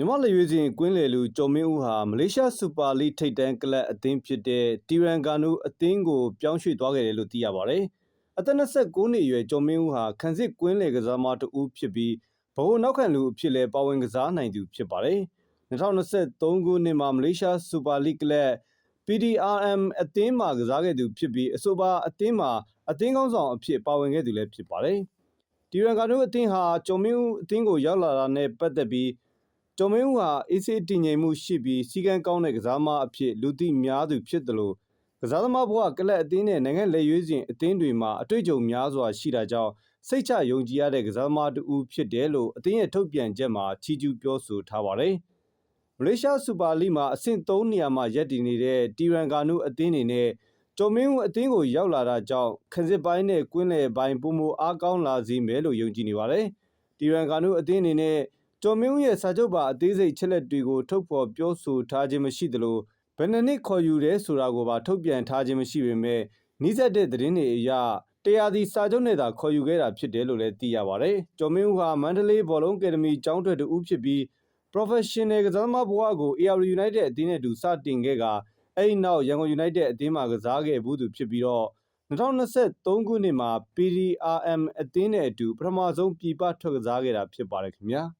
မြမလက်ရွေးစင်ကွင်းလေလူကျော်မင်းဦးဟာမလေးရှားစူပါလိထိပ်တန်းကလပ်အသင်းဖြစ်တဲ့တီရန်ဂါနိုအသင်းကိုပြောင်းရွှေ့သွားခဲ့တယ်လို့သိရပါတယ်။အသက်29နှစ်အရွယ်ကျော်မင်းဦးဟာခန်းစစ်ကွင်းလေကစားမတဦးဖြစ်ပြီးဘဝနောက်ခံလူအဖြစ်လဲပါဝင်ကစားနိုင်သူဖြစ်ပါတယ်။2023ခုနှစ်မှာမလေးရှားစူပါလိကလပ် PDRM အသင်းမှာကစားခဲ့သူဖြစ်ပြီးအဆိုပါအသင်းမှာအသင်းကောင်းဆောင်အဖြစ်ပါဝင်ခဲ့သူလည်းဖြစ်ပါတယ်။တီရန်ဂါနိုအသင်းဟာကျော်မင်းဦးအသင်းကိုရောက်လာတာနဲ့ပတ်သက်ပြီး ကျော်မင်းဦးဟာအေးစေးတည်ငြိမ်မှုရှိပြီးစီကံကောင်းတဲ့ကစားမအဖြစ်လူသိများသူဖြစ်တယ်လို့ကစားသမားဘဝကလပ်အသင်းနဲ့နိုင်ငံလက်ရွေးစင်အသင်းတွေမှာအတွေ့အကြုံများစွာရှိတာကြောင့်စိတ်ချယုံကြည်ရတဲ့ကစားသမားတူဖြစ်တယ်လို့အသင်းရဲ့ထုတ်ပြန်ချက်မှာချီးကျူးပြောဆိုထားပါတယ်။မလေးရှားစူပါလိမှာအဆင့်3နေရာမှာရပ်တည်နေတဲ့တီရန်ဂါနုအသင်းအနေနဲ့ကျော်မင်းဦးအသင်းကိုရောက်လာတာကြောင့်ခန်းစစ်ပိုင်းနဲ့ကွင်းလယ်ပိုင်းပုံမအားကောင်းလာစေမယ်လို့ယုံကြည်နေပါတယ်။တီရန်ဂါနုအသင်းအနေနဲ့ ကျော်မင်းဦးရဲ့စာချုပ်ပါအသေးစိတ်ချက်လက်တွေကိုထုတ်ဖော်ပြောဆိုထားခြင်းမရှိသလိုဘယ်နှစ်နှစ်ခေါ်ယူတယ်ဆိုတာကိုပါထုတ်ပြန်ထားခြင်းမရှိပေမဲ့နှိစက်တဲ့သတင်းတွေအရတရားစီစာချုပ်နဲ့သာခေါ်ယူခဲ့တာဖြစ်တယ်လို့လည်းသိရပါတယ်။ကျော်မင်းဦးဟာမန္တလေးဘောလုံးအကယ်ဒမီကျောင်းထွက်တူဖြစ်ပြီး professional ကစားသမားဘဝကို AR United အသင်းနဲ့တူစတင်ခဲ့ကအဲ့ဒီနောက်ရန်ကုန် United အသင်းမှာကစားခဲ့ဘူးသူဖြစ်ပြီးတော့2023ခုနှစ်မှာ PDRM အသင်းနဲ့အတူပထမဆုံးပြည်ပထွက်ကစားခဲ့တာဖြစ်ပါတယ်ခင်ဗျာ။